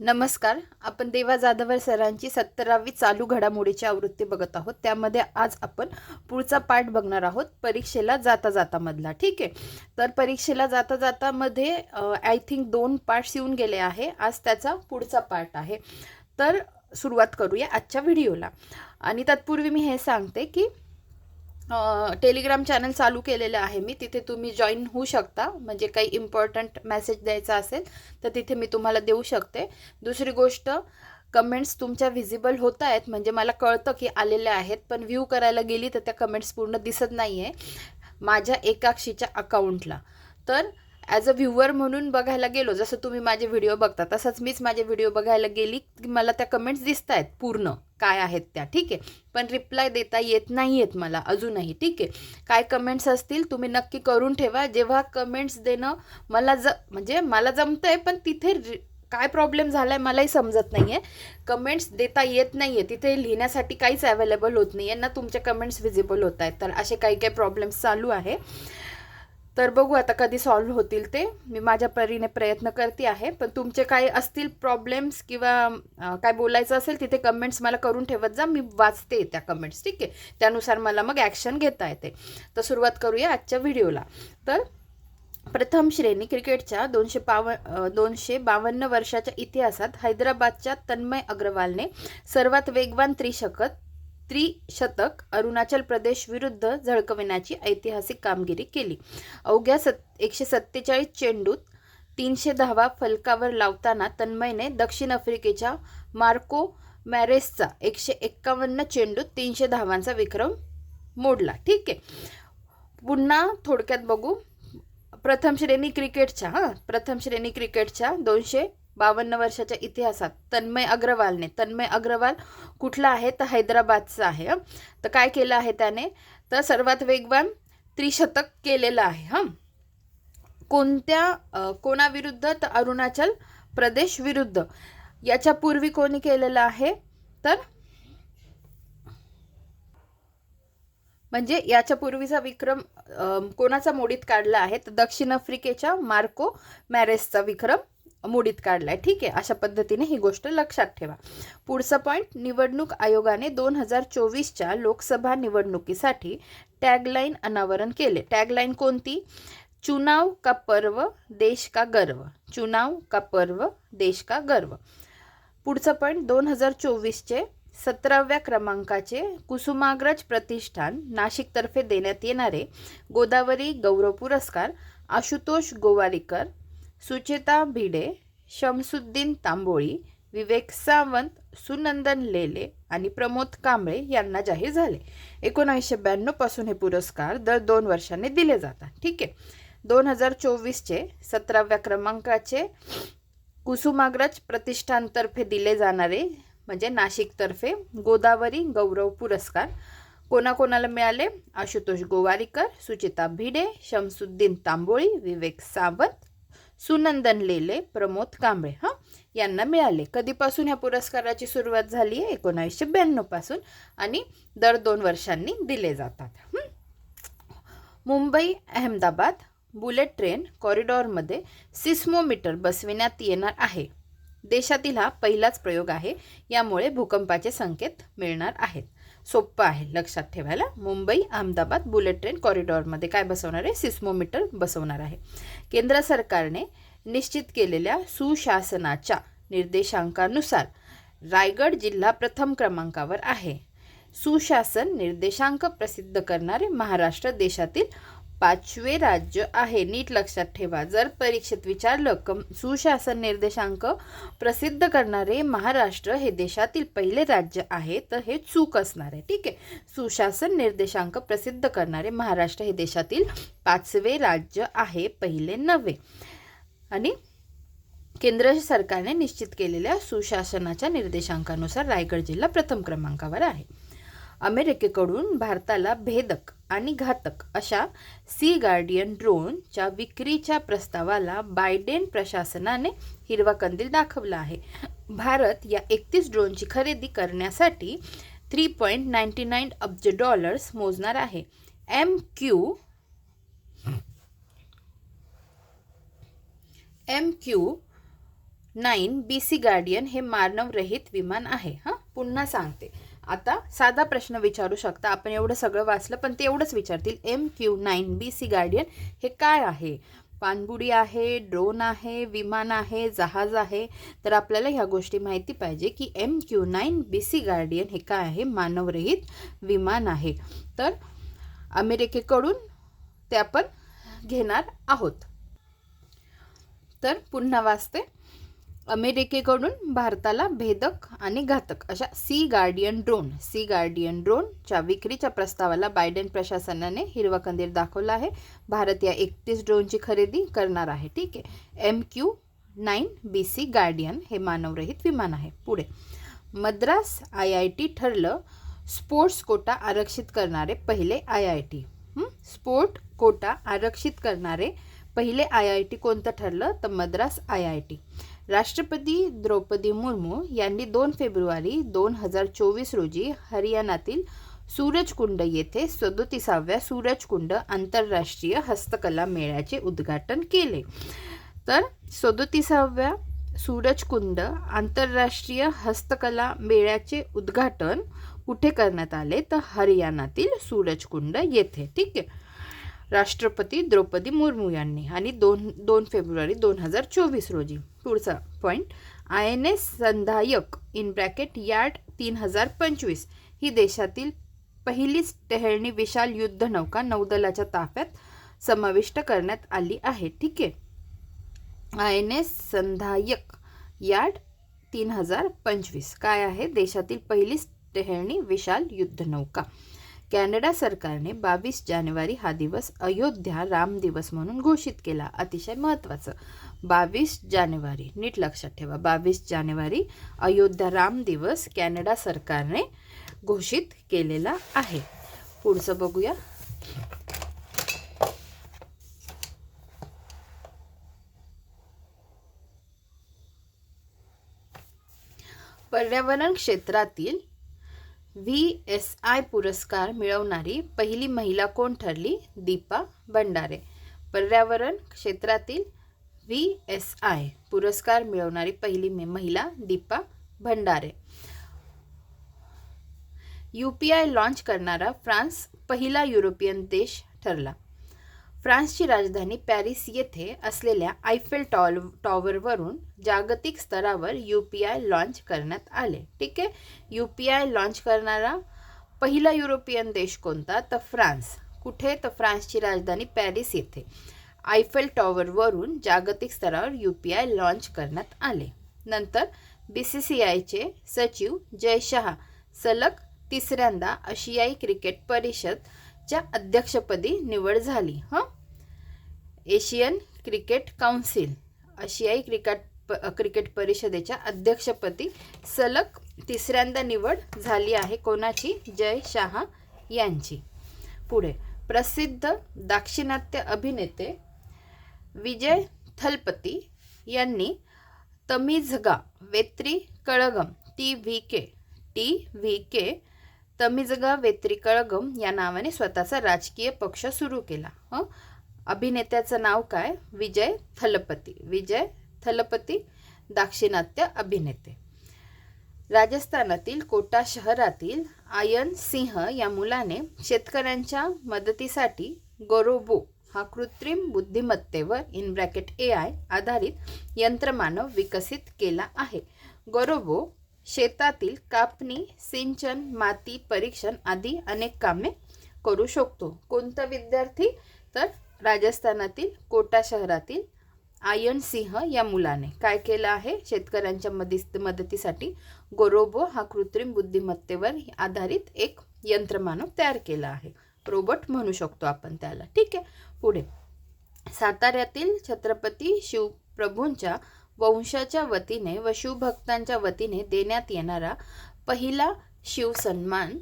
नमस्कार. आपण देवा जाधवर सरांची सत्तरावी चालू घडामोडीची आवृत्ती बघत आहोत. त्यामध्ये आज आपण पुढचा पाठ बघणार आहोत. परीक्षेला जाता जाता मधला. ठीक आहे? तर परीक्षेला जाता जाता मध्ये आय थिंक दोन पार्ट्स येऊन गेले आहे. आज त्याचा पुढचा पार्ट आहे. तर सुरुवात करूया आजच्या व्हिडिओला. आणि तत्पूर्वी मी हे सांगते की टेलिग्राम चॅनल चालू केलेलं आहे मी. तिथे तुम्ही जॉईन होऊ शकता. म्हणजे काही इम्पॉर्टंट मेसेज द्यायचा असेल तर तिथे मी तुम्हाला देऊ शकते. दुसरी गोष्ट कमेंट्स तुमच्या व्हिजिबल होत आहेत. म्हणजे मला कळतं की आलेल्या आहेत पण व्ह्यू करायला गेली तर त्या कमेंट्स पूर्ण दिसत नाही आहे माझ्या एकाक्षीच्या अकाउंटला तर ॲज अ व्ह्युअर म्हणून बघायला गेलो जसं तुम्ही माझे व्हिडिओ बघता तसंच मीच माझे व्हिडिओ बघायला गेली की मला त्या कमेंट्स दिसत आहेत पूर्ण. काय आहेत त्या ठीक आहे? पण रिप्लाय देता येत नाही आहेत मला अजूनही ठीक आहे? काय कमेंट्स असतील तुम्ही नक्की करून ठेवा. जेव्हा कमेंट्स देणं मला ज म्हणजे मला जमतं आहे पण तिथे काय प्रॉब्लेम झाला आहे मलाही समजत नाही आहे कमेंट्स देता येत नाही आहे तिथे लिहिण्यासाठी काहीच अवेलेबल होत नाही आहे ना तुमचे कमेंट्स विजिबल होत आहेत. तर असे काही काही प्रॉब्लेम्स चालू आहे. तर बघू आता कधी सॉल्व्ह होतील ते. मी माझ्या परीने प्रयत्न करते आहे. पण तुमचे काही असतील प्रॉब्लेम्स किंवा काय बोलायचं असेल तिथे कमेंट्स मला करून ठेवत जा. मी वाचते त्या कमेंट्स ठीक आहे? त्यानुसार मला मग ॲक्शन घेता येते. तर सुरुवात करूया आजच्या व्हिडिओला तर प्रथम श्रेणी क्रिकेटच्या दोनशे पाव दोनशे बावन्न वर्षाच्या इतिहासात हैदराबादच्या तन्मय अग्रवालने सर्वात वेगवान त्रिशकत त्रिशतक अरुणाचल प्रदेश विरुद्ध झळकविण्याची ऐतिहासिक कामगिरी केली. अवघ्या सत् एकशे सत्तेचाळीस चेंडूत तीनशे धावा फलकावर लावताना तन्मयने दक्षिण आफ्रिकेच्या मार्को मॅरेसचा एकशे एक्कावन्न चेंडूत तीनशे धावांचा विक्रम मोडला. ठीक आहे. पुन्हा थोडक्यात बघू. प्रथम श्रेणी क्रिकेटच्या हां प्रथम श्रेणी क्रिकेटच्या दोनशे बावन्न वर्षाच्या इतिहासात तन्मय अग्रवालने तन्मय अग्रवाल कुठला आहे? तर हैदराबादचा आहे तर काय केलं आहे त्याने? तर सर्वात वेगवान त्रिशतक केलेलं आहे हां. कोणत्या कोणाविरुद्ध? तर अरुणाचल प्रदेश विरुद्ध. याच्या पूर्वी कोणी केलेलं आहे? तर म्हणजे याच्या पूर्वीचा विक्रम कोणाचा मोडीत काढला आहे? तर दक्षिण आफ्रिकेच्या मार्को मॅरेसचा विक्रम. मोडीत काढलाय. ठीक आहे अशा पद्धतीने ही गोष्ट लक्षात ठेवा. पुढचा पॉईंट निवडणूक आयोगाने दोन हजार चोवीसच्या लोकसभा निवडणुकीसाठी टॅगलाईन अनावरण केले. टॅगलाईन कोणती? चुनाव का पर्व देश का गर्व? चुनाव का पर्व देश का गर्व? पुढचं पॉईंट दोन हजार चोवीसचे सतराव्या क्रमांकाचे कुसुमाग्रज प्रतिष्ठान नाशिकतर्फे देण्यात येणारे गोदावरी गौरव पुरस्कार आशुतोष गोवारीकर सुचेता भिडे शमसुद्दीन तांबोळी विवेक सावंत सुनंदन लेले आणि प्रमोद कांबळे यांना जाहीर झाले. एकोणावीसशे ब्याण्णवपासून हे पुरस्कार दर दोन वर्षांनी दिले जातात. ठीक आहे. दोन हजार चोवीसचे सतराव्या क्रमांकाचे कुसुमाग्रज प्रतिष्ठानतर्फे दिले जाणारे म्हणजे नाशिकतर्फे गोदावरी गौरव पुरस्कार कोणाकोणाला मिळाले? आशुतोष गोवारीकर सुचिता भिडे शमसुद्दीन तांबोळी विवेक सावंत सुनंदन लेले प्रमोद कांबळे हां? यांना मिळाले. कधीपासून ह्या पुरस्काराची सुरुवात झाली आहे? एकोणावीसशे ब्याण्णवपासून आणि दर दोन वर्षांनी दिले जातात. मुंबई अहमदाबाद बुलेट ट्रेन कॉरिडॉरमध्ये सिस्मोमीटर बसविण्यात येणार आहे. देशातील हा पहिलाच प्रयोग आहे. यामुळे भूकंपाचे संकेत मिळणार आहेत. सोप्पं आहे लक्षात ठेवायला. मुंबई अहमदाबाद बुलेट ट्रेन कॉरिडॉरमध्ये काय बसवणार आहे? सिस्मोमीटर बसवणार आहे. केंद्र सरकारने निश्चित केलेल्या सुशासनाच्या निर्देशांकानुसार रायगड जिल्हा प्रथम क्रमांकावर आहे. सुशासन निर्देशांक प्रसिद्ध करणारे महाराष्ट्र देशातील पाचवे राज्य आहे. नीट लक्षात ठेवा. जर परीक्षेत विचारलं कम सुशासन निर्देशांक प्रसिद्ध करणारे महाराष्ट्र हे देशातील पहिले राज्य आहे तर हे चूक असणार आहे. ठीक आहे? सुशासन निर्देशांक प्रसिद्ध करणारे महाराष्ट्र हे देशातील पाचवे राज्य आहे पहिले नव्हे. आणि केंद्र सरकारने निश्चित केलेल्या सुशासनाच्या निर्देशांकानुसार रायगड जिल्हा प्रथम क्रमांकावर आहे. अमेरिकेकडून भारताला भेदक आणि घातक अशा सी गार्डियन ड्रोनच्या विक्रीच्या प्रस्तावाला बायडेन प्रशासनाने हिरवा कंदील दाखवला आहे. भारत या एकतीस ड्रोनची खरेदी करण्यासाठी थ्री पॉईंट नाईन्टी नाईन अब्ज डॉलर्स मोजणार आहे. M Q M Q nine B sea guardian हे मानवरहित विमान आहे. हां पुन्हा सांगते. आता साधा प्रश्न विचारू शकता. आपण एवढं सगळं वाचलं पण ते एवढंच विचारतील. M Q nine B sea guardian हे काय आहे? पाणबुडी आहे ड्रोन आहे विमान आहे जहाज आहे. तर आपल्याला ह्या गोष्टी माहिती पाहिजे की M Q nine B sea guardian हे काय आहे? मानवरहित विमान आहे. तर अमेरिकेकडून ते आपण घेणार आहोत. तर पुन्हा वाचते. अमेरिकेकडून भारताला भेदक आणि घातक अशा sea guardian drone sea guardian ड्रोनच्या विक्रीच्या प्रस्तावाला बायडेन प्रशासनाने हिरवा कंदील दाखवला आहे. भारत या एकतीस ड्रोनची खरेदी करणार आहे. ठीक आहे. M Q nine B sea guardian हे मानवरहित विमान आहे. पुढे. मद्रास आय आय टी ठरलं स्पोर्ट्स कोटा आरक्षित करणारे पहिले I I T. Sport quota आरक्षित करणारे पहिले आय आय टी कोणतं ठरलं? तर मद्रास आय आय टी. राष्ट्रपती द्रौपदी मुर्मू यांनी दोन फेब्रुवारी दोन हजार चोवीस रोजी हरियाणातील सूरजकुंड येथे सदोतीसाव्या सूरजकुंड आंतरराष्ट्रीय हस्तकला मेळ्याचे उद्घाटन केले. तर सदोतीसाव्या सूरजकुंड आंतरराष्ट्रीय हस्तकला मेळ्याचे उद्घाटन कुठे करण्यात आले? तर हरियाणातील सूरजकुंड येथे. ठीक आहे. राष्ट्रपती द्रौपदी मुर्मू यांनी. आणि दोन दोन फेब्रुवारी दोन हजार चोवीस रोजी. पुढचा point I N S Sandhayak in bracket yard तीन हजार पंचवीस. ही देशातील पहिलीच टेहळणी विशाल युद्धनौका नौदलाच्या ताफ्यात समाविष्ट करण्यात आली आहे. ठीक आहे? I N S Sandhayak yard तीन हजार पंचवीस. काय आहे? देशातील पहिलीच टेहळणी विशाल युद्धनौका कॅनडा सरकारने बावीस जानेवारी हा दिवस अयोध्या राम दिवस म्हणून घोषित केला. अतिशय महत्त्वाचं. बावीस जानेवारी नीट लक्षात ठेवा. बावीस जानेवारी अयोध्या राम दिवस कॅनडा सरकारने घोषित केलेला आहे. पुढचं बघूया. पर्यावरण क्षेत्रातील व्ही एस आय पुरस्कार मिळवणारी पहिली महिला कोण ठरली? दीपा भंडारे. पर्यावरण क्षेत्रातील व्ही एस आय पुरस्कार मिळवणारी पहिली महिला Deepa Bhandare. U P I launch करणारा फ्रान्स पहिला युरोपियन देश ठरला. फ्रान्सची राजधानी पॅरिस येथे असलेल्या आयफेल टॉल टॉवरवरून जागतिक स्तरावर यू पी आय लॉन्च करण्यात आले. ठीक आहे? यू पी आय लॉन्च करणारा पहिला युरोपियन देश कोणता? तर फ्रान्स. कुठे? तर फ्रान्सची राजधानी पॅरिस येथे. आयफेल टॉवरवरून जागतिक स्तरावर यू पी आय लॉन्च करण्यात आले. नंतर बी सी सी आयचे सचिव जय शहा सलग तिसऱ्यांदा आशियाई क्रिकेट परिषद च्या अध्यक्षपदी निवड झाली हं? एशियन क्रिकेट काउन्सिल आशियाई क्रिकेट प क्रिकेट परिषदेच्या अध्यक्षपदी सलग तिसऱ्यांदा निवड झाली आहे. कोणाची? जय शहा यांची. पुढे प्रसिद्ध दाक्षिणात्य अभिनेते विजय थलपती यांनी Tamizhaga Vettri Kazhagam T V K T V K Tamizhaga Vettri Kazhagam या नावाने स्वतःचा राजकीय पक्ष सुरू केला. हं? अभिनेत्याचं नाव काय? विजय थलपती. विजय थलपती दाक्षिणात्य अभिनेते. राजस्थानातील कोटा शहरातील आयन सिंह या मुलाने शेतकऱ्यांच्या मदतीसाठी गोरोबो हा कृत्रिम बुद्धिमत्तेवर इन ब्रॅकेट ए आय आधारित यंत्रमानव विकसित केला आहे. गोरोबो शेतातील कापणी सिंचन माती परीक्षण आदी अनेक कामे करू शकतो. कोणता विद्यार्थी? तर राजस्थानातील कोटा शहरातील आयन सिंह या मुलाने. काय केलं आहे? शेतकऱ्यांच्या मदीस मदतीसाठी गोरोबो हा कृत्रिम बुद्धिमत्तेवर आधारित एक यंत्रमानव तयार केला आहे. रोबोट म्हणू शकतो आपण त्याला. ठीक आहे. पुढे. साताऱ्यातील छत्रपती शिवप्रभूंच्या वंशाच्या वतीने व शिवभक्तांच्या वतीने देण्यात येणारा पहिला शिवसन्मान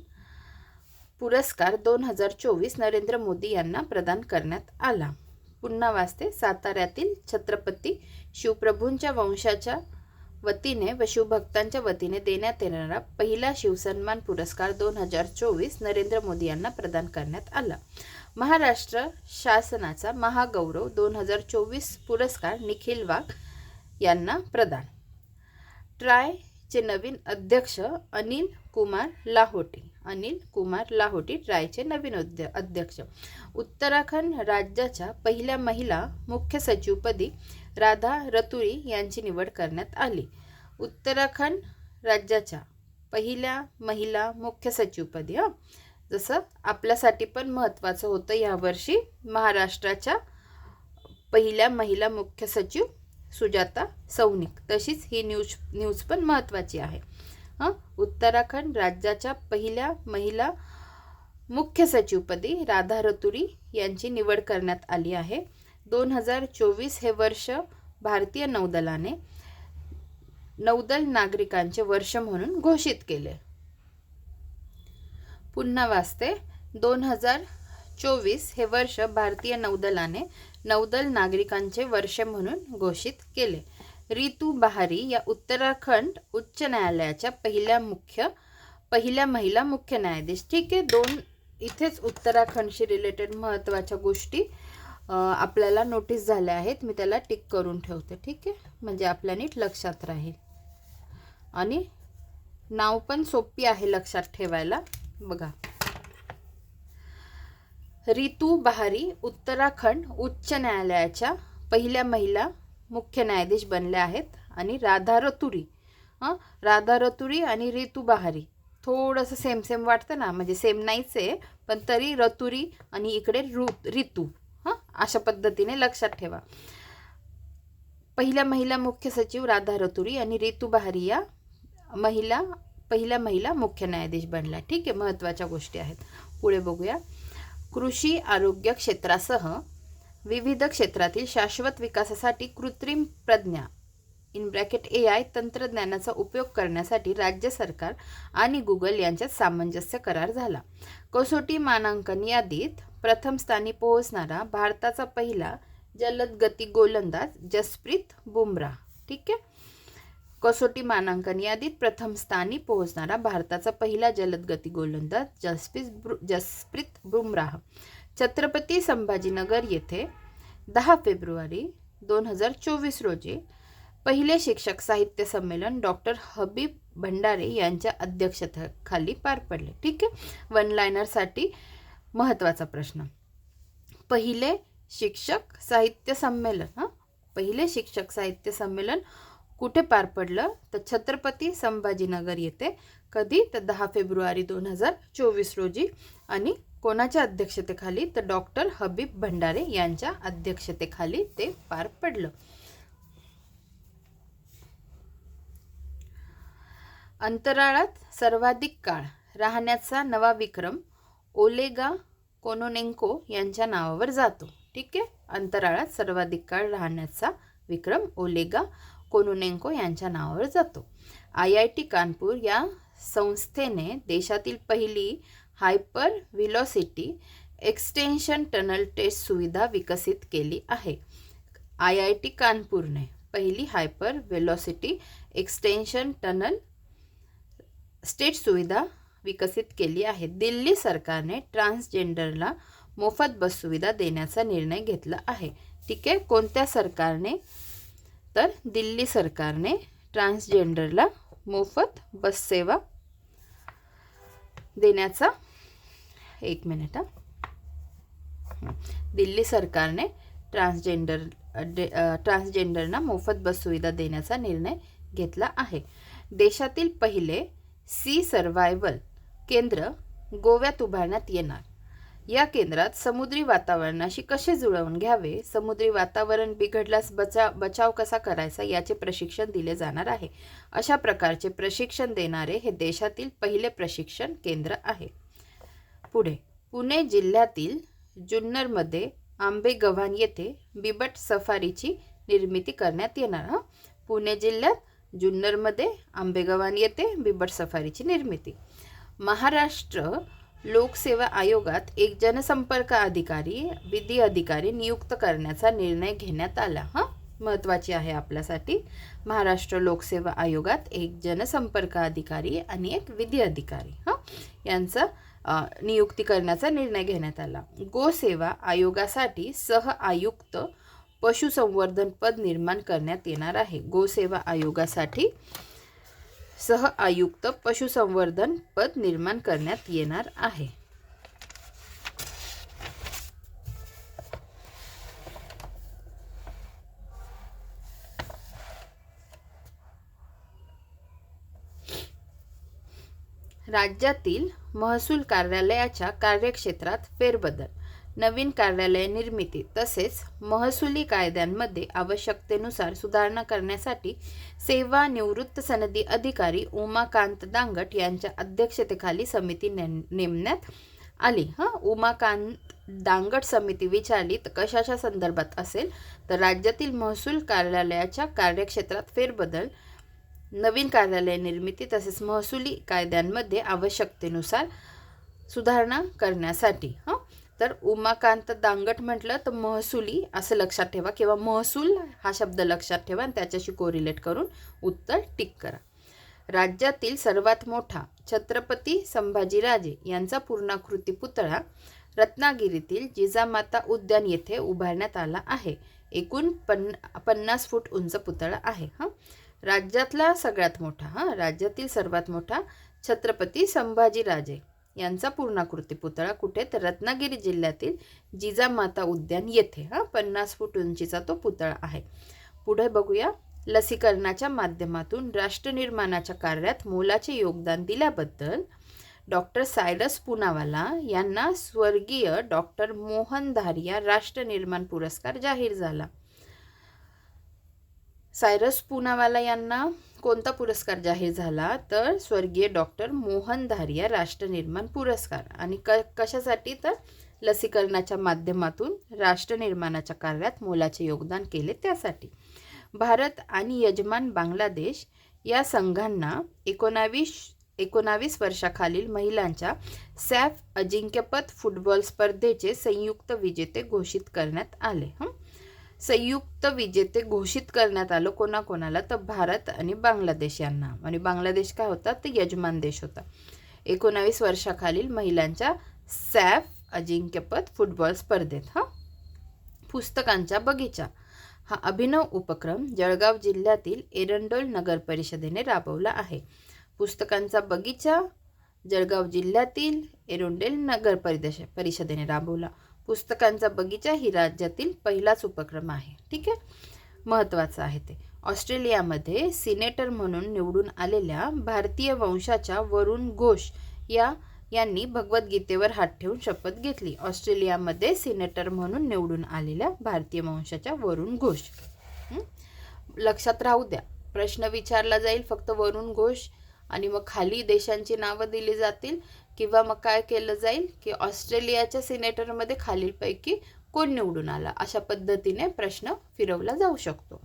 पुरस्कार दोन हजार चोवीस नरेंद्र मोदी यांना प्रदान करण्यात आला. पुन्हा वाचते साताऱ्यातील छत्रपती शिवप्रभूंच्या वंशाच्या वतीने व शिवभक्तांच्या वतीने देण्यात येणारा पहिला शिवसन्मान पुरस्कार दोन हजार चोवीस नरेंद्र मोदी यांना प्रदान करण्यात आला. महाराष्ट्र शासनाचा महागौरव दोन हजार चोवीस पुरस्कार निखिल वाघ यांना प्रदान. ट्रायचे नवीन अध्यक्ष अनिल कुमार लाहोटी. अनिल कुमार लाहोटी ट्रायचे नवीन अध्य अध्यक्ष. उत्तराखंड राज्याच्या पहिल्या महिला मुख्य सचिवपदी राधा रतुरी यांची निवड करण्यात आली. उत्तराखंड राज्याच्या पहिल्या महिला मुख्य सचिवपदी हां. जसं आपल्यासाठी पण महत्त्वाचं होतं यावर्षी महाराष्ट्राच्या पहिल्या महिला मुख्य सचिव सुजाता सौनिक. तशीच ही न्यूज न्यूज पण महत्त्वाची आहे. हां? उत्तराखंड राज्याच्या पहिल्या महिला मुख्य सचिवपदी राधा रतुरी यांची निवड करण्यात आली आहे. दोन हजार चोवीस हे वर्ष भारतीय नौदलाने नौदल नागरिकांचे वर्ष म्हणून घोषित केले. पुन्हा वाचते. दोन हजार चोवीस हे वर्ष भारतीय नौदलाने नौदल नागरिकांचे वर्ष म्हणून घोषित केले. रितू बहारी या उत्तराखंड उच्च न्यायालयाच्या पहिल्या मुख्य पहिल्या महिला मुख्य न्यायाधीश. ठीक आहे दोन इथेच उत्तराखंडशी रिलेटेड महत्त्वाच्या गोष्टी आपल्याला नोटीस झाल्या आहेत. मी त्याला टिक करून ठेवते. ठीक आहे? म्हणजे आपल्या नीट लक्षात राहील. आणि नाव पण सोपी आहे लक्षात ठेवायला. बघा. रितू बहारी उत्तराखंड उच्च न्यायालयाच्या पहिल्या महिला मुख्य न्यायाधीश बनल्या आहेत आणि राधा रतुरी हां? राधा रतुरी आणि रितू बहारी. थोडंसं सेम सेम वाटतं ना? म्हणजे सेम नाहीच आहे पण तरी रतुरी आणि इकडे रू रितू हां? अशा पद्धतीने लक्षात ठेवा. पहिल्या महिला मुख्य सचिव राधा रतुरी आणि रितू बहारी या महिला पहिल्या महिला मुख्य न्यायाधीश बनल्या. ठीक आहे महत्त्वाच्या गोष्टी आहेत. पुढे बघूया. कृषी आरोग्य क्षेत्रासह विविध क्षेत्रातील शाश्वत विकासासाठी कृत्रिम प्रज्ञा इन ब्रॅकेट ए आय तंत्रज्ञानाचा उपयोग करण्यासाठी राज्य सरकार आणि गुगल यांच्यात सामंजस्य करार झाला. कसोटी मानांकन यादीत प्रथम स्थानी पोहोचणारा भारताचा पहिला जलद गती गोलंदाज जसप्रीत बुमराह. ठीक आहे? कसोटी मानांकन यादीत प्रथम स्थानी पोहोचणारा भारताचा पहिला जलदगती गोलंदाज जसप्रीत ब्रु जसप्रीत बुमराह. छत्रपती संभाजीनगर येथे दहा फेब्रुवारी दोन हजार चोवीस रोजी पहिले शिक्षक साहित्य संमेलन डॉक्टर हबीब भंडारे यांच्या अध्यक्षतेखाली पार पडले. ठीक आहे? वन लायनरसाठी महत्त्वाचा प्रश्न. पहिले शिक्षक साहित्य संमेलन हां? पहिले शिक्षक साहित्य संमेलन कुठे पार पडलं? तर छत्रपती संभाजीनगर येथे. कधी? तर दहा फेब्रुवारी दोन हजार चोवीस रोजी. आणि कोणाच्या अध्यक्षतेखाली? तर डॉक्टर हबीब भंडारे यांच्या अध्यक्षतेखाली ते पार पडलं. अंतराळात सर्वाधिक काळ राहण्याचा नवा विक्रम ओलेगा कोनोनेंको यांच्या नावावर जातो. ठीक आहे? अंतराळात सर्वाधिक काळ राहण्याचा विक्रम ओलेगा कोनुनेंको यांच्या नावावर जातो. आय आय टी कानपूर या संस्थेने देशातील पहिली hyper velocity extension tunnel test सुविधा विकसित केली आहे. आय आय टी कानपूरने पहिली hyper velocity extension tunnel state सुविधा विकसित केली आहे. दिल्ली सरकारने ट्रान्सजेंडरला मोफत बस सुविधा देण्याचा निर्णय घेतला आहे. ठीक आहे? कोणत्या सरकारने तर दिल्ली सरकारने ट्रान्सजेंडरला मोफत बस सेवा देण्याचा एक मिनिट हां. दिल्ली सरकारने ट्रान्सजेंडर ट्रान्सजेंडरना मोफत बस सुविधा देण्याचा निर्णय घेतला आहे. देशातील पहिले सी सर्वायवल केंद्र गोव्यात उभारण्यात येणार. या केंद्रात समुद्री वातावरणाशी कसे जुळवून घ्यावे? समुद्री वातावरण बिघडल्यास बचा बचाव कसा करायचा याचे प्रशिक्षण दिले जाणार आहे. अशा प्रकारचे प्रशिक्षण देणारे हे देशातील पहिले प्रशिक्षण केंद्र आहे. पुढे. पुणे जिल्ह्यातील जुन्नरमध्ये आंबेगव्हाण येथे बिबट सफारीची निर्मिती करण्यात येणार हा? पुणे जिल्ह्यात जुन्नरमध्ये आंबेगव्हाण येथे बिबट सफारीची निर्मिती. महाराष्ट्र लोकसेवा आयोगात एक जनसंपर्क अधिकारी विधी अधिकारी नियुक्त करण्याचा निर्णय घेण्यात आला. हां? महत्त्वाची आहे आपल्यासाठी. महाराष्ट्र लोकसेवा आयोगात एक जनसंपर्क अधिकारी आणि एक विधी अधिकारी हां? यांचा नियुक्ती करण्याचा निर्णय घेण्यात आला. गोसेवा आयोगासाठी सह आयुक्त पशुसंवर्धन पद निर्माण करण्यात येणार आहे. गोसेवा आयोगासाठी सह आयुक्त पशुसंवर्धन पद निर्माण करण्यात येणार आहे. राज्यातील महसूल कार्यालयाच्या कार्यक्षेत्रात फेरबदल नवीन कार्यालय निर्मिती तसेच महसुली कायद्यांमध्ये आवश्यकतेनुसार सुधारणा करण्यासाठी सेवानिवृत्त सनदी अधिकारी उमाकांत दांगट यांच्या अध्यक्षतेखाली समिती नेमण्यात आली. हां उमाकांत दांगट समिती विचारली तर कशाच्या संदर्भात असेल? तर राज्यातील महसूल कार्यालयाच्या कार्यक्षेत्रात फेरबदल नवीन कार्यालय निर्मिती तसेच महसुली कायद्यांमध्ये आवश्यकतेनुसार सुधारणा करण्यासाठी. हां तर उमाकांत दांगट म्हटलं तर महसुली असं लक्षात ठेवा किंवा महसूल हा शब्द लक्षात ठेवा आणि त्याच्याशी कोरिलेट करून उत्तर टिक करा. राज्यातील सर्वात मोठा छत्रपती संभाजीराजे यांचा पूर्णाकृती पुतळा रत्नागिरीतील जिजामाता उद्यान येथे उभारण्यात आला आहे. एकूण पन्न पन्नास फूट उंच पुतळा आहे हां. राज्यातला सगळ्यात मोठा हां. राज्यातील सर्वात मोठा छत्रपती संभाजीराजे. यांचा पूर्णाकृती पुतळा कुठे? तर रत्नागिरी जिल्ह्यातील जिजामाता उद्यान येथे. हा पन्नास फूट उंचीचा तो पुतळा आहे. पुढे बघूया. लसीकरणाच्या माध्यमातून राष्ट्रनिर्माणाच्या कार्यात मोलाचे योगदान दिल्याबद्दल डॉक्टर सायरस पुनावाला यांना स्वर्गीय डॉक्टर मोहन धारिया राष्ट्रनिर्माण पुरस्कार जाहीर झाला. सायरस पुनावाला यांना कोणता पुरस्कार जाहीर झाला तर स्वर्गीय डॉक्टर मोहन धारिया राष्ट्रनिर्माण पुरस्कार. आणि क कशासाठी तर? लसीकरणाच्या माध्यमातून राष्ट्रनिर्माणाच्या कार्यात मोलाचे योगदान केले त्यासाठी. भारत आणि यजमान बांगलादेश या संघांना एकोणावीस एकोणावीस वर्षाखालील महिलांच्या सॅफ अजिंक्यपद फुटबॉल स्पर्धेचे संयुक्त विजेते घोषित करण्यात आले. हं? संयुक्त विजेते घोषित करण्यात आलं कोणाकोणाला? तर भारत आणि बांगलादेश यांना. आणि बांगलादेश काय होता? तर यजमान देश होता. एकोणावीस वर्षाखालील महिलांच्या सॅफ अजिंक्यपद फुटबॉल स्पर्धेत हा? पुस्तकांचा बगीचा. हा अभिनव उपक्रम जळगाव जिल्ह्यातील एरंडोल नगर परिषदेने राबवला आहे. पुस्तकांचा बगीचा जळगाव जिल्ह्यातील एरोंडेल नगर परिदेश परिषदेने राबवला. पुस्तकांचा बगीचा ही राज्यातील पहिलाच उपक्रम आहे. ठीक आहे? महत्त्वाचं आहे ते. ऑस्ट्रेलियामध्ये सिनेटर म्हणून निवडून आलेल्या भारतीय वंशाच्या वरुण घोष या यांनी भगवद्गीतेवर हात ठेवून शपथ घेतली. ऑस्ट्रेलियामध्ये सिनेटर म्हणून निवडून आलेल्या भारतीय वंशाच्या वरुण घोष. लक्षात राहू द्या. प्रश्न विचारला जाईल फक्त वरुण घोष आणि मग खाली देशांची नावं दिली जातील. किंवा मग काय केलं जाईल की ऑस्ट्रेलियाच्या सिनेटरमध्ये खालीलपैकी कोण निवडून आला? अशा पद्धतीने प्रश्न फिरवला जाऊ शकतो.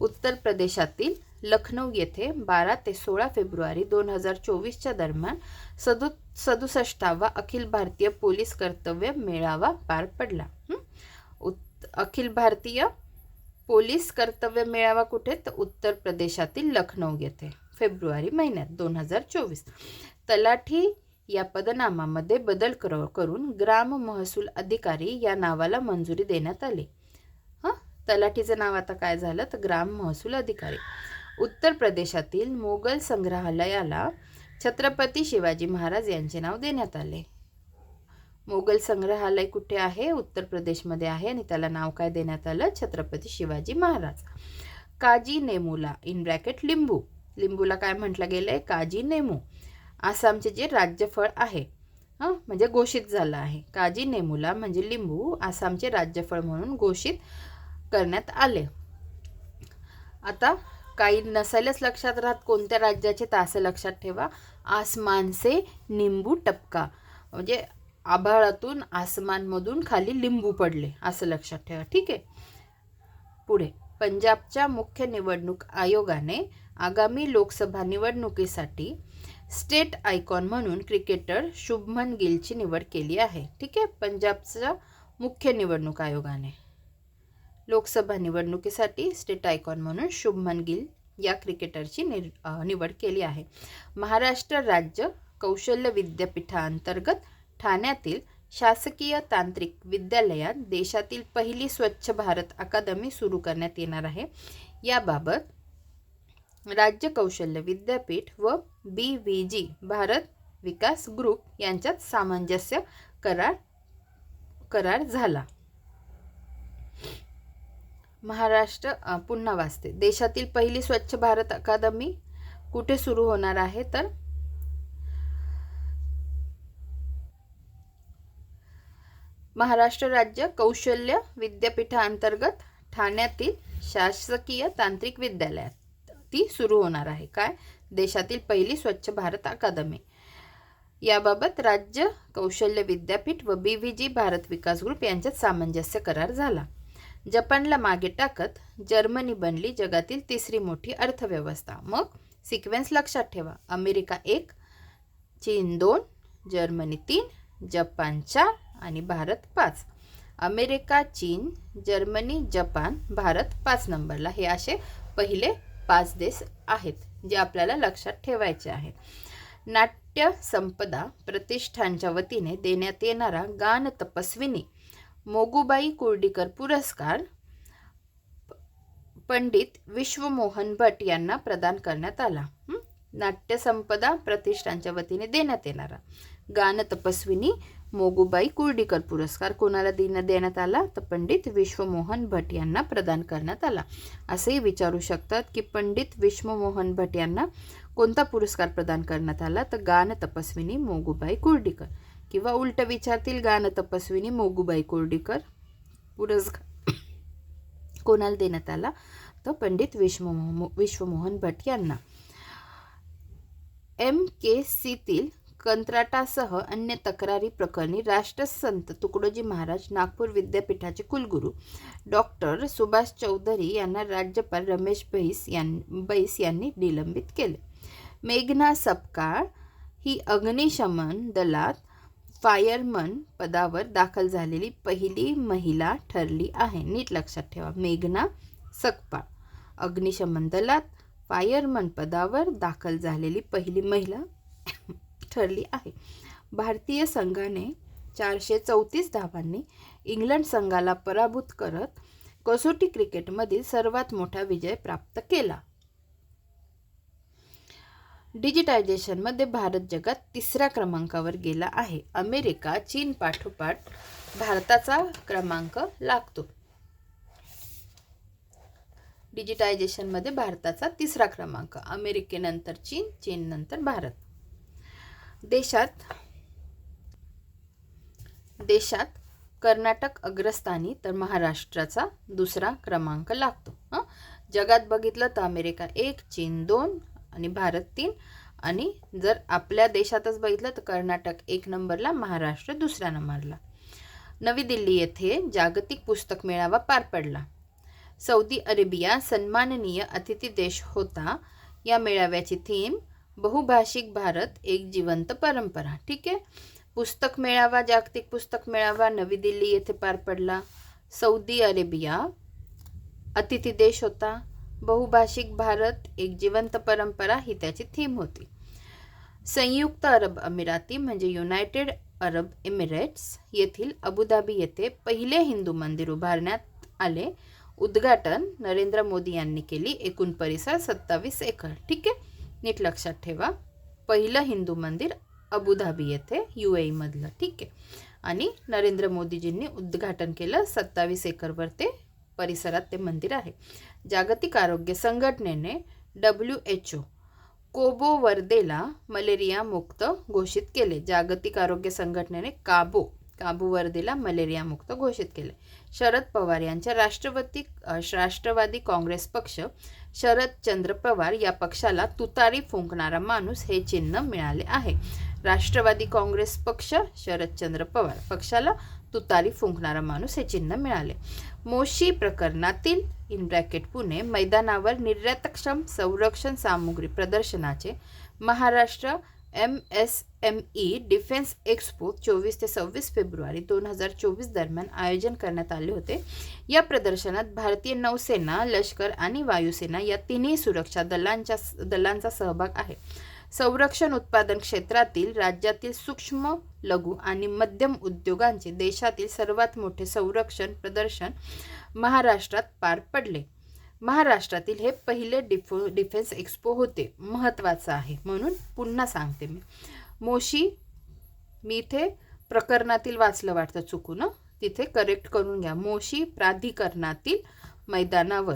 उत्तर प्रदेशातील लखनौ येथे बारा ते सोळा फेब्रुवारी दोन हजार चोवीसच्या दरम्यान सदु सदुसष्टावा अखिल भारतीय पोलीस कर्तव्य मेळावा पार पडला. उत् अखिल भारतीय पोलीस कर्तव्य मेळावा कुठे? तर उत्तर प्रदेशातील लखनौ येथे फेब्रुवारी महिन्यात दोन हजार चोवीस. तलाठी या पदनामामध्ये बदल कर करून ग्राम महसूल अधिकारी या नावाला मंजुरी देण्यात आली. हां? तलाठीचं नाव आता काय झालं? तर ग्राम महसूल अधिकारी. उत्तर प्रदेशातील मोगल संग्रहालयाला छत्रपती शिवाजी महाराज यांचे नाव देण्यात आले. मोगल संग्रहालय कुठे आहे? उत्तर प्रदेशमध्ये आहे आणि त्याला नाव काय देण्यात आलं? छत्रपती शिवाजी महाराज. काजी नेमूला इन ब्रॅकेट लिंबू. लिंबूला काय म्हटलं गेलं आहे काजी नेमू. आसामचे जे राज्यफळ आहे. हां? म्हणजे घोषित झालं आहे. काजी नेमुला म्हणजे लिंबू आसामचे राज्यफळ म्हणून घोषित करण्यात आले. आता काही नसायलाच लक्षात राहत कोणत्या राज्याचे तास लक्षात ठेवा. आसमानसे निंबू टपका. म्हणजे आभाळातून आसमानमधून खाली लिंबू पडले असं लक्षात ठेवा. ठीक आहे? पुढे. पंजाबच्या मुख्य निवडणूक आयोगाने आगामी लोकसभा निवडणुकीसाठी स्टेट आयकॉन म्हणून क्रिकेटर शुभमन गिलची निवड केली आहे. ठीक आहे? पंजाबचा मुख्य निवडणूक आयोगाने. लोकसभा निवडणुकीसाठी स्टेट आयकॉन म्हणून शुभमन गिल या क्रिकेटरची नि निवड केली आहे. महाराष्ट्र राज्य कौशल्य विद्यापीठाअंतर्गत ठाण्यातील शासकीय तांत्रिक विद्यालयात देशातील पहिली स्वच्छ भारत अकादमी सुरू करण्यात येणार आहे. याबाबत राज्य कौशल्य विद्यापीठ व B V G Bharat Vikas group यांच्यात सामंजस्य करार करार झाला. महाराष्ट्र पुन्हा वाचते. देशातील पहिली स्वच्छ भारत अकादमी कुठे सुरू होणार आहे? तर महाराष्ट्र राज्य कौशल्य विद्यापीठाअंतर्गत ठाण्यातील शासकीय तांत्रिक विद्यालयात. ती सुरू होणार आहे. काय? देशातील पहिली स्वच्छ भारत अकादमी. याबाबत राज्य कौशल्य विद्यापीठ व B V G Bharat Vikas group यांच्यात सामंजस्य करार झाला. जपानला मागे टाकत जर्मनी बनली जगातील तिसरी मोठी अर्थव्यवस्था. मग सिक्वेन्स लक्षात ठेवा. अमेरिका एक चीन दोन जर्मनी तीन जपान चार आणि भारत पाच. अमेरिका चीन जर्मनी जपान भारत पाच नंबरला. हे असे पहिले पाच देश आहेत जे आपल्याला लक्षात ठेवायचे आहेत. नाट्य संपदा प्रतिष्ठानच्या वतीने देण्यात येणारा गान तपस्विनी मोगूबाई कुर्डीकर पुरस्कार पंडित विश्वमोहन भट यांना प्रदान करण्यात आला. नाट्यसंपदा प्रतिष्ठानच्या वतीने देण्यात येणारा गान तपस्विनी मोगूबाई कुर्डीकर पुरस्कार कोणाला दिन देण्यात आला? तर पंडित विश्वमोहन भट यांना प्रदान करण्यात आला. असेही विचारू शकतात की पंडित विश्वमोहन भट यांना कोणता पुरस्कार प्रदान करण्यात आला? तर गान तपस्विनी मोगूबाई कुर्डीकर. किंवा उलट विचारतील गान तपस्विनी मोगूबाई कुर्डीकर. पुरस्कार कोणाला देण्यात आला? तर पंडित विश्वमोह विश्वमोहन भट यांना. एम के सीतील कंत्राटासह अन्य तक्रारी प्रकरणी राष्ट्रसंत तुकडोजी महाराज नागपूर विद्यापीठाचे कुलगुरू. डॉक्टर सुभाष चौधरी यांना राज्यपाल रमेश बैस यां बैस यांनी निलंबित केले. मेघना सपकाळ ही अग्निशमन दलात फायरमन पदावर दाखल झालेली पहिली महिला ठरली आहे. नीट लक्षात ठेवा मेघना सकपाळ अग्निशमन दलात फायरमन पदावर दाखल झालेली पहिली महिला. ठरली आहे. भारतीय संघाने चारशे चौतीस धावांनी इंग्लंड संघाला पराभूत करत कसोटी क्रिकेटमधील सर्वात मोठा विजय प्राप्त केला. डिजिटायझेशनमध्ये भारत जगात तिसऱ्या क्रमांकावर गेला आहे. अमेरिका चीन पाठोपाठ भारताचा क्रमांक लागतो. डिजिटायझेशनमध्ये भारताचा तिसरा क्रमांक अमेरिकेनंतर चीन चीननंतर भारत. देशात देशात कर्नाटक अग्रस्थानी तर महाराष्ट्राचा दुसरा क्रमांक लागतो. हं? जगात बघितलं तर अमेरिका एक चीन दोन आणि भारत तीन. आणि जर आपल्या देशातच बघितलं तर कर्नाटक एक नंबरला महाराष्ट्र दुसऱ्या नंबरला. नवी दिल्ली येथे जागतिक पुस्तक मेळावा पार पडला. सौदी अरेबिया सन्माननीय अतिथी देश होता. या मेळाव्याची थीम बहुभाषिक भारत एक जिवंत परंपरा. ठीक आहे? पुस्तक मेळावा जागतिक पुस्तक मेळावा नवी दिल्ली येथे पार पडला. सौदी अरेबिया अतिथी देश होता. बहुभाषिक भारत एक जिवंत परंपरा ही त्याची थीम होती. संयुक्त अरब अमिराती म्हणजे युनायटेड अरब एमिरेट्स येथील अबुधाबी येथे पहिले हिंदू मंदिर उभारण्यात आले. उद्घाटन नरेंद्र मोदी यांनी केली एकूण परिसर सत्तावीस एकर. ठीक आहे? नीट लक्षात ठेवा. पहिलं हिंदू मंदिर अबुधाबी येथे यू एमधलं ठीक आहे. आणि नरेंद्र मोदीजींनी उद्घाटन केलं सत्तावीस एकरवर ते परिसरात ते मंदिर आहे. जागतिक आरोग्य संघटनेने डब्ल्यू एच ओ कोबो वर्देला मलेरिया मुक्त घोषित केले. जागतिक आरोग्य संघटनेने काबो काबू मलेरियामुक्त घोषित केले. शरद पवार यांच्या राष्ट्रवादी राष्ट्रवादी काँग्रेस पक्ष शरदचंद्र पवार या पक्षाला तुतारी फुंकणारा माणूस हे चिन्ह मिळाले आहे. राष्ट्रवादी काँग्रेस पक्ष शरदचंद्र पवार पक्षाला तुतारी फुंकणारा माणूस हे चिन्ह मिळाले. मोशी प्रकरणातील इन ब्रॅकेट पुणे मैदानावर निर्यातक्षम संरक्षण सामुग्री प्रदर्शनाचे Maharashtra M S M E defence expo चोवीस ते सव्वीस फेब्रुवारी दोन हजार चोवीस दरम्यान आयोजन करण्यात आले होते. या प्रदर्शनात भारतीय नौसेना लष्कर आणि वायुसेना या तिन्ही सुरक्षा दलांच्या दलांचा सहभाग आहे. संरक्षण उत्पादन क्षेत्रातील राज्यातील सूक्ष्म लघु आणि मध्यम उद्योगांचे देशातील सर्वात मोठे संरक्षण प्रदर्शन महाराष्ट्रात पार पडले. महाराष्ट्रातील हे पहिले डिफो डिफेन्स एक्स्पो होते. महत्त्वाचं आहे. म्हणून पुन्हा सांगते मी. मोशी मी इथे प्रकरणातील वाचलं वाटतं चुकून. तिथे करेक्ट करून घ्या. मोशी प्राधिकरणातील मैदानावर.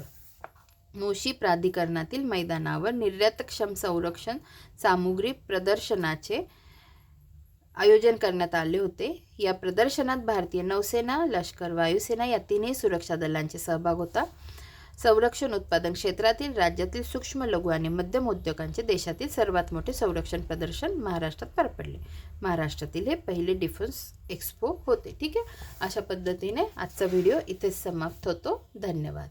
मोशी प्राधिकरणातील मैदानावर निर्यातक्षम संरक्षण सामुग्री प्रदर्शनाचे आयोजन करण्यात आले होते. या प्रदर्शनात भारतीय नौसेना लष्कर वायुसेना या तिन्ही सुरक्षा दलांचे सहभाग होता. संरक्षण उत्पादन क्षेत्रातील राज्यातील सूक्ष्म लघु आणि मध्यम उद्योगांचे देशातील सर्वात मोठे संरक्षण प्रदर्शन महाराष्ट्रात पार पडले महाराष्ट्रातील हे पहिले डिफेन्स एक्स्पो होते. ठीक आहे? अशा पद्धतीने आजचा व्हिडिओ इथेच समाप्त होतो. धन्यवाद.